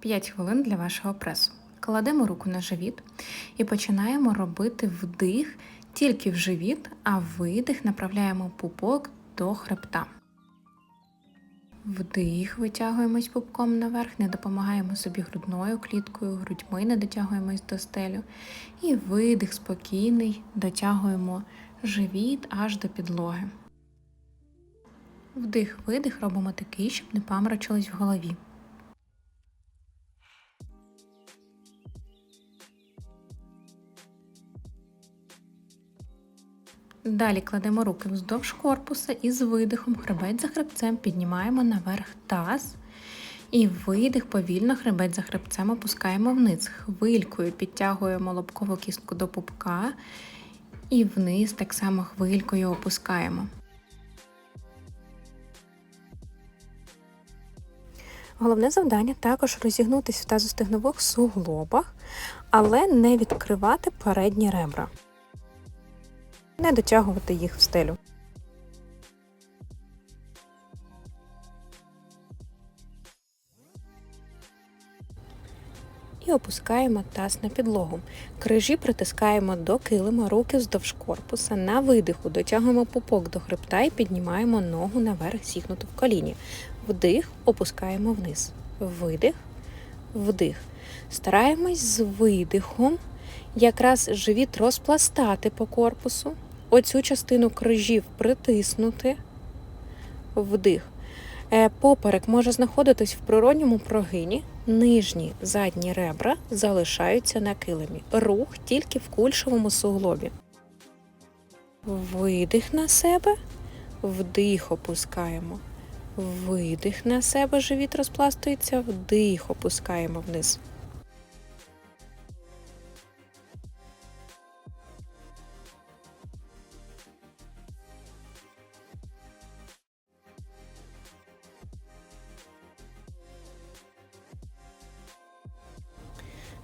5 хвилин для вашого пресу. Кладемо руку на живіт і починаємо робити вдих тільки в живіт, а видих направляємо пупок до хребта. Вдих, витягуємось пупком наверх, не допомагаємо собі грудною кліткою, грудьми не дотягуємось до стелю. І видих спокійний, дотягуємо живіт аж до підлоги. Вдих-видих робимо такий, щоб не паморочилось в голові. Далі кладемо руки вздовж корпуса і з видихом хребець за хребцем піднімаємо наверх таз. І видих повільно хребець за хребцем опускаємо вниз. Хвилькою підтягуємо лобкову кістку до пупка і вниз так само хвилькою опускаємо. Головне завдання також розігнутися в тазостегнових суглобах, але не відкривати передні ребра не дотягувати їх в стелю. І опускаємо таз на підлогу. Крижі притискаємо до килима, руки вздовж корпуса. На видиху дотягуємо пупок до хребта і піднімаємо ногу наверх, зігнуту в коліні. Вдих, опускаємо вниз. Видих, вдих. Стараємось з видихом якраз живіт розпластати по корпусу оцю частину крижів притиснути, вдих. Е, поперек може знаходитись в природньому прогині, нижні задні ребра залишаються на килимі. Рух тільки в кульшовому суглобі. Видих на себе, вдих опускаємо. Видих на себе, живіт розпластується, вдих опускаємо вниз.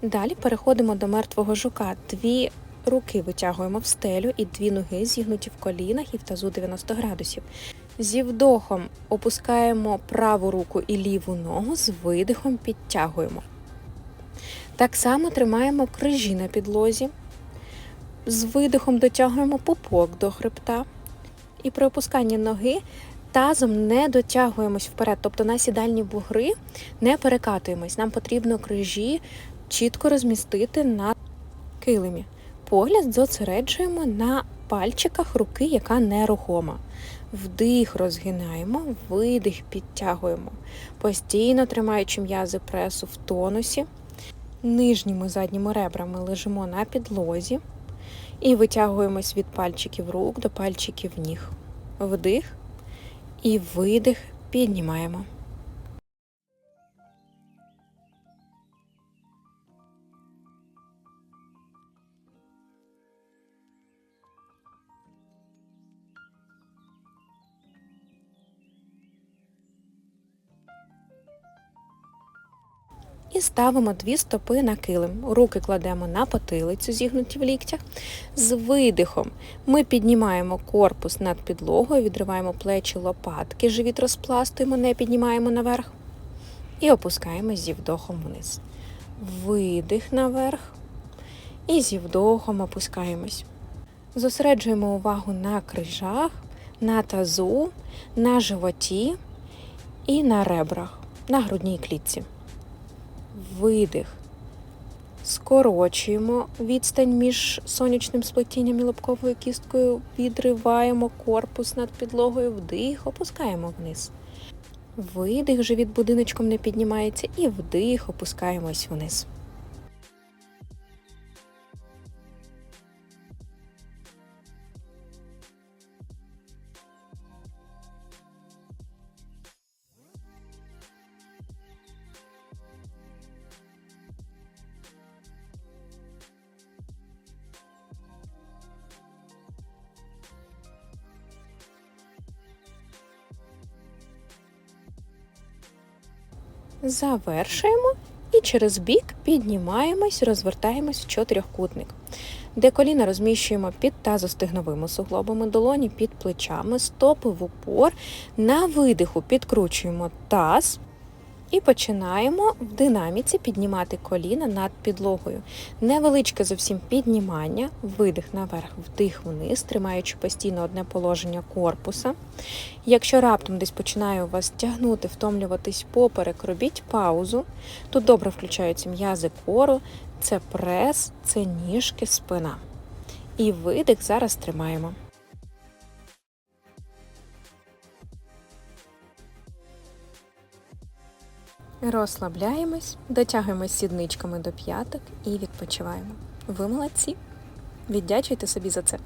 Далі переходимо до мертвого жука. Дві руки витягуємо в стелю і дві ноги зігнуті в колінах і в тазу 90 градусів. Зі вдохом опускаємо праву руку і ліву ногу, з видихом підтягуємо. Так само тримаємо крижі на підлозі. З видихом дотягуємо пупок до хребта. І при опусканні ноги тазом не дотягуємось вперед, тобто на сідальні бугри не перекатуємось. Нам потрібно крижі чітко розмістити на килимі. Погляд зосереджуємо на пальчиках руки, яка нерухома. Вдих розгинаємо, видих підтягуємо, постійно тримаючи м'язи пресу в тонусі. Нижніми задніми ребрами лежимо на підлозі і витягуємось від пальчиків рук до пальчиків ніг. Вдих і видих піднімаємо. І ставимо дві стопи на килим. Руки кладемо на потилицю, зігнуті в ліктях. З видихом ми піднімаємо корпус над підлогою, відриваємо плечі лопатки, живіт розпластуємо, не піднімаємо наверх. І опускаємо зі вдохом вниз. Видих наверх. І зі вдохом опускаємось. Зосереджуємо увагу на крижах, на тазу, на животі і на ребрах, на грудній клітці видих. Скорочуємо відстань між сонячним сплетінням і лобковою кісткою, відриваємо корпус над підлогою, вдих, опускаємо вниз. Видих, живіт будиночком не піднімається, і вдих, опускаємось вниз. Завершуємо і через бік піднімаємось, розвертаємось в чотирьохкутник, де коліна розміщуємо під тазостигновими суглобами, долоні під плечами, стопи в упор. На видиху підкручуємо таз, І починаємо в динаміці піднімати коліна над підлогою. Невеличке зовсім піднімання, видих наверх, вдих вниз, тримаючи постійно одне положення корпуса. Якщо раптом десь починає у вас тягнути, втомлюватись поперек, робіть паузу. Тут добре включаються м'язи кору, це прес, це ніжки, спина. І видих зараз тримаємо. Розслабляємось, дотягуємось сідничками до п'яток і відпочиваємо. Ви молодці! Віддячуйте собі за це.